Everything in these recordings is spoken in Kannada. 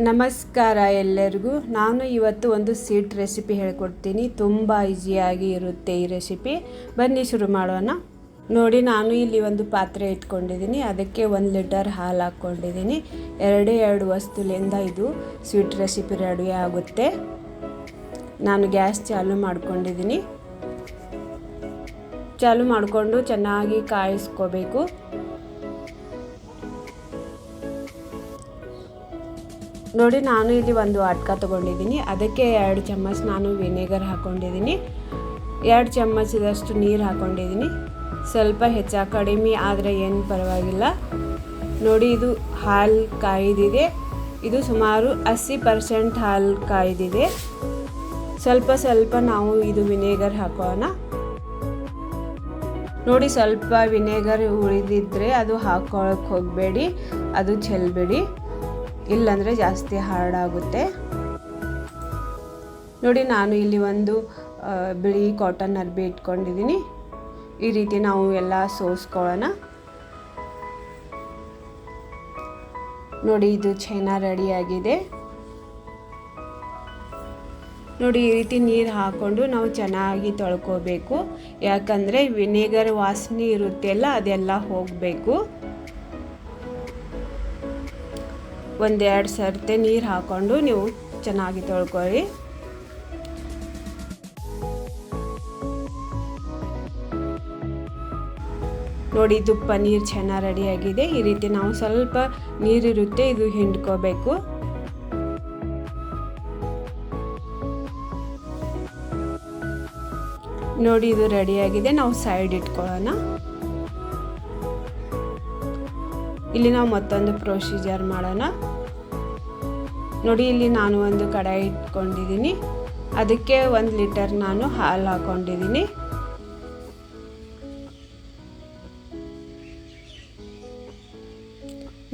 ನಮಸ್ಕಾರ ಎಲ್ಲರಿಗೂ. ನಾನು ಇವತ್ತು ಒಂದು ಸ್ವೀಟ್ ರೆಸಿಪಿ ಹೇಳ್ಕೊಡ್ತೀನಿ. ತುಂಬ ಈಸಿಯಾಗಿ ಇರುತ್ತೆ ಈ ರೆಸಿಪಿ. ಬನ್ನಿ ಶುರು ಮಾಡೋಣ. ನೋಡಿ, ನಾನು ಇಲ್ಲಿ ಒಂದು ಪಾತ್ರೆ ಇಟ್ಕೊಂಡಿದ್ದೀನಿ. ಅದಕ್ಕೆ ಒಂದು ಲೀಟರ್ ಹಾಲು ಹಾಕ್ಕೊಂಡಿದ್ದೀನಿ. ಎರಡೇ ಎರಡು ವಸ್ತುಲಿಂದ ಇದು ಸ್ವೀಟ್ ರೆಸಿಪಿ ರೆಡಿ ಆಗುತ್ತೆ. ನಾನು ಗ್ಯಾಸ್ ಚಾಲು ಮಾಡ್ಕೊಂಡಿದ್ದೀನಿ. ಚಾಲು ಮಾಡಿಕೊಂಡು ಚೆನ್ನಾಗಿ ಕಾಯಿಸ್ಕೋಬೇಕು. ನೋಡಿ, ನಾನು ಇಲ್ಲಿ ಒಂದು ಆಟ್ಕ ತೊಗೊಂಡಿದ್ದೀನಿ. ಅದಕ್ಕೆ ಎರಡು ಚಮಚ ನಾನು ವಿನೆಗರ್ ಹಾಕ್ಕೊಂಡಿದ್ದೀನಿ ಎರಡು ಚಮಚದಷ್ಟು ನೀರು ಹಾಕ್ಕೊಂಡಿದ್ದೀನಿ ಸ್ವಲ್ಪ ಹೆಚ್ಚ, ಕಡಿಮೆ ಆದರೆ ಏನು ಪರವಾಗಿಲ್ಲ. ನೋಡಿ, ಇದು ಹಾಲು ಕಾಯ್ದಿದೆ. ಇದು ಸುಮಾರು ಅಸ್ಸಿ ಪರ್ಸೆಂಟ್ ಹಾಲು ಕಾಯ್ದಿದೆ. ಸ್ವಲ್ಪ ಸ್ವಲ್ಪ ನಾವು ಇದು ವಿನೆಗರ್ ಹಾಕೋಣ. ನೋಡಿ, ಸ್ವಲ್ಪ ವಿನೆಗರ್ ಉಳಿದಿದ್ದರೆ ಅದು ಹಾಕೊಳ್ಳೋಕೆ ಹೋಗಬೇಡಿ. ಅದು ಚೆಲ್ಲಬೇಡಿ ಇಲ್ಲಾಂದರೆ ಜಾಸ್ತಿ ಹಾರ್ಡಾಗುತ್ತೆ. ನೋಡಿ, ನಾನು ಇಲ್ಲಿ ಒಂದು ಬಿಳಿ ಕಾಟನ್ ಅರ್ಬಿ ಇಟ್ಕೊಂಡಿದ್ದೀನಿ. ಈ ರೀತಿ ನಾವು ಎಲ್ಲ ಸೋಸ್ಕೊಳ್ಳೋಣ. ನೋಡಿ, ಇದು ಚೈನಾ ರೆಡಿಯಾಗಿದೆ. ನೋಡಿ, ಈ ರೀತಿ ನೀರು ಹಾಕ್ಕೊಂಡು ನಾವು ಚೆನ್ನಾಗಿ ತೊಳ್ಕೊಬೇಕು. ಯಾಕಂದರೆ ವಿನೆಗರ್ ವಾಸನೆ ಇರುತ್ತೆ ಅಲ್ಲ ಅದೆಲ್ಲ ಹೋಗಬೇಕು. ಒಂದೆರಡು ಸರ್ತೆ ನೀರು ಹಾಕ್ಕೊಂಡು ನೀವು ಚೆನ್ನಾಗಿ ತೊಳ್ಕೊಳ್ಳಿ. ನೋಡಿ, ತುಪ್ಪ ನೀರು ಚೆನ್ನಾಗಿ ರೆಡಿಯಾಗಿದೆ ಈ ರೀತಿ ನಾವು ಸ್ವಲ್ಪ ನೀರಿರುತ್ತೆ ಇದು ಹಿಂಡ್ಕೋಬೇಕು. ನೋಡಿ, ಇದು ರೆಡಿಯಾಗಿದೆ ನಾವು ಸೈಡ್ ಇಟ್ಕೊಳ್ಳೋಣ. ಇಲ್ಲಿ ನಾವು ಮತ್ತೊಂದು ಪ್ರೊಸೀಜರ್ ಮಾಡೋಣ. ನೋಡಿ, ಇಲ್ಲಿ ನಾನು ಒಂದು ಕಡಾಯಿ ಇಟ್ಕೊಂಡಿದ್ದೀನಿ. ಅದಕ್ಕೆ ಒಂದು ಲೀಟರ್ ನಾನು ಹಾಲು ಹಾಕ್ಕೊಂಡಿದ್ದೀನಿ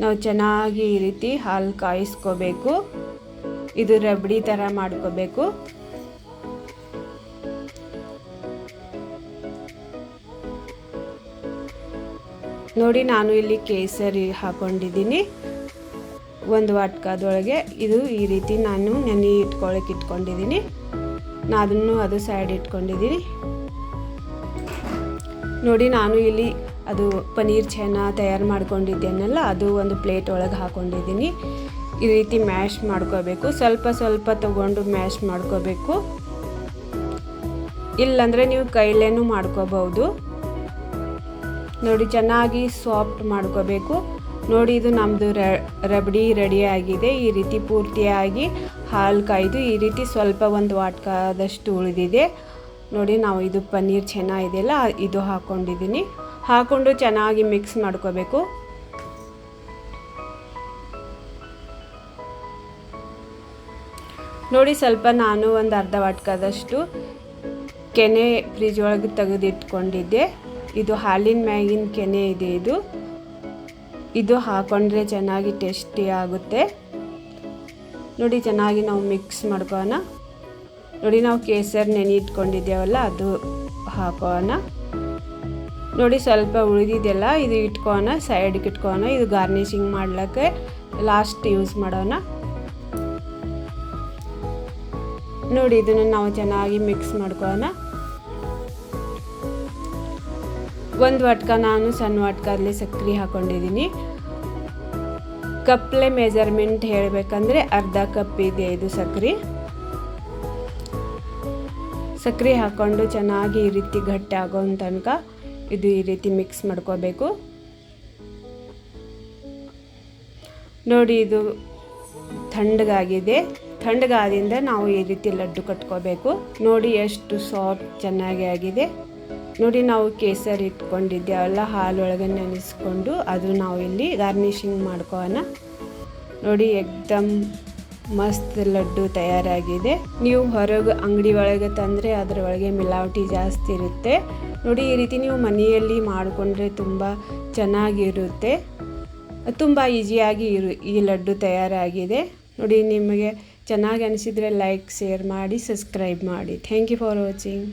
ನಾವು ಚೆನ್ನಾಗಿ ಈ ರೀತಿ ಹಾಲು ಕಾಯಿಸ್ಕೋಬೇಕು. ಇದು ರಬಡಿ ಥರ ಮಾಡ್ಕೋಬೇಕು. ನೋಡಿ, ನಾನು ಇಲ್ಲಿ ಕೇಸರಿ ಹಾಕೊಂಡಿದ್ದೀನಿ. ಒಂದು ವಾಟ್ಕದೊಳಗೆ ಇದು ಈ ರೀತಿ ನಾನು ನೆನೆ ಇಟ್ಕೊಳಕ್ಕೆ ಇಟ್ಕೊಂಡಿದ್ದೀನಿ. ನಾನು ಅದನ್ನು ಅದು ಸೈಡ್ ಇಟ್ಕೊಂಡಿದ್ದೀನಿ. ನೋಡಿ, ನಾನು ಇಲ್ಲಿ ಅದು ಪನೀರ್ ಚೆನ್ನ ತಯಾರು ಮಾಡ್ಕೊಂಡಿದ್ದೇನಲ್ಲ, ಅದು ಒಂದು ಪ್ಲೇಟ್ ಒಳಗೆ ಹಾಕೊಂಡಿದ್ದೀನಿ. ಈ ರೀತಿ ಮ್ಯಾಶ್ ಮಾಡ್ಕೋಬೇಕು. ಸ್ವಲ್ಪ ಸ್ವಲ್ಪ ತಗೊಂಡು ಮ್ಯಾಶ್ ಮಾಡ್ಕೋಬೇಕು. ಇಲ್ಲಾಂದರೆ ನೀವು ಕೈಲೇನೂ ಮಾಡ್ಕೋಬಹುದು. ನೋಡಿ, ಚೆನ್ನಾಗಿ ಸಾಫ್ಟ್ ಮಾಡ್ಕೋಬೇಕು. ನೋಡಿ, ಇದು ನಮ್ಮದು ರಬಡಿ ರೆಡಿ ಆಗಿದೆ. ಈ ರೀತಿ ಪೂರ್ತಿಯಾಗಿ ಹಾಲು ಕಾಯ್ದು ಈ ರೀತಿ ಸ್ವಲ್ಪ ಒಂದು ವಾಟ್ಕಾದಷ್ಟು ಉಳಿದಿದೆ. ನೋಡಿ, ನಾವು ಇದು ಪನ್ನೀರ್ ಚೆನ್ನಾಗಿದೆಯಲ್ಲ, ಇದು ಹಾಕ್ಕೊಂಡಿದ್ದೀನಿ ಹಾಕ್ಕೊಂಡು ಚೆನ್ನಾಗಿ ಮಿಕ್ಸ್ ಮಾಡ್ಕೋಬೇಕು. ನೋಡಿ, ಸ್ವಲ್ಪ ನಾನು ಒಂದು ಅರ್ಧ ವಾಟ್ಕದಷ್ಟು ಕೆನೆ ಫ್ರಿಜ್ ಒಳಗೆ ತೆಗೆದಿಟ್ಕೊಂಡಿದ್ದೆ. ಇದು ಹಾಲಿನ ಮ್ಯಾಗಿನ ಕೆನೆ ಇದೆ ಇದು. ಇದು ಹಾಕೊಂಡ್ರೆ ಚೆನ್ನಾಗಿ ಟೇಸ್ಟಿ ಆಗುತ್ತೆ. ನೋಡಿ ಚೆನ್ನಾಗಿ ನಾವು ಮಿಕ್ಸ್ ಮಾಡ್ಕೋಣ. ನೋಡಿ ನಾವು ಕೇಸರ್ ನೆನೆ ಇಟ್ಕೊಂಡಿದ್ದೇವಲ್ಲ, ಅದು ಹಾಕೋಣ. ನೋಡಿ ಸ್ವಲ್ಪ ಉಳಿದಿದೆಯಲ್ಲ ಇದು ಇಟ್ಕೋಣ, ಸೈಡ್ಗೆ ಇಟ್ಕೋಣ, ಇದು ಗಾರ್ನಿಷಿಂಗ್ ಮಾಡ್ಲಿಕ್ಕೆ ಲಾಸ್ಟ್ ಯೂಸ್ ಮಾಡೋಣ. ನೋಡಿ ಇದನ್ನು ನಾವು ಚೆನ್ನಾಗಿ ಮಿಕ್ಸ್ ಮಾಡ್ಕೊಳ್ಳೋಣ ಒಂದು ವಾಟ್ಕ ನಾನು ಸಣ್ಣ ವಾಟ್ಕಲ್ಲಿ ಸಕ್ಕರೆ ಹಾಕೊಂಡಿದ್ದೀನಿ. ಕಪ್ಲೆ ಮೆಜರ್ಮೆಂಟ್ ಹೇಳಬೇಕಂದ್ರೆ ಅರ್ಧ ಕಪ್ ಇದೆ ಇದು ಸಕ್ಕರೆ. ಸಕ್ಕರೆ ಹಾಕ್ಕೊಂಡು ಚೆನ್ನಾಗಿ ಈ ರೀತಿ ಗಟ್ಟಿ ಆಗೋ ತನಕ ಇದು ಈ ರೀತಿ ಮಿಕ್ಸ್ ಮಾಡ್ಕೋಬೇಕು. ನೋಡಿ ಇದು ತಣ್ಣಗಾಗಿದೆ ತಣ್ಣಗಾದಿಂದ ನಾವು ಈ ರೀತಿ ಲಡ್ಡು ಕಟ್ಕೋಬೇಕು. ನೋಡಿ ಎಷ್ಟು ಸಾಫ್ಟ್ ಚೆನ್ನಾಗಿ ಆಗಿದೆ. ನೋಡಿ ನಾವು ಕೇಸರಿ ಇಟ್ಕೊಂಡಿದ್ದೇವಲ್ಲ ಹಾಲೊಳಗೆ ನೆನೆಸ್ಕೊಂಡು ಅದು ನಾವು ಇಲ್ಲಿ ಗಾರ್ನಿಷಿಂಗ್ ಮಾಡ್ಕೋಣ ನೋಡಿ ಎಕ್ದಮ್ ಮಸ್ತ್ ಲಡ್ಡು ತಯಾರಾಗಿದೆ. ನೀವು ಹೊರಗೆ ಅಂಗಡಿ ಒಳಗೆ ತಂದರೆ ಅದರೊಳಗೆ ಮಿಲಾವಟಿ ಜಾಸ್ತಿ ಇರುತ್ತೆ. ನೋಡಿ ಈ ರೀತಿ ನೀವು ಮನೆಯಲ್ಲಿ ಮಾಡಿಕೊಂಡ್ರೆ ತುಂಬ ಚೆನ್ನಾಗಿರುತ್ತೆ. ತುಂಬ ಈಸಿಯಾಗಿ ಇರು, ಈ ಲಡ್ಡು ತಯಾರಾಗಿದೆ. ನೋಡಿ ನಿಮಗೆ ಚೆನ್ನಾಗಿ ಅನಿಸಿದರೆ ಲೈಕ್, ಶೇರ್ ಮಾಡಿ, ಸಬ್ಸ್ಕ್ರೈಬ್ ಮಾಡಿ. Thank you for watching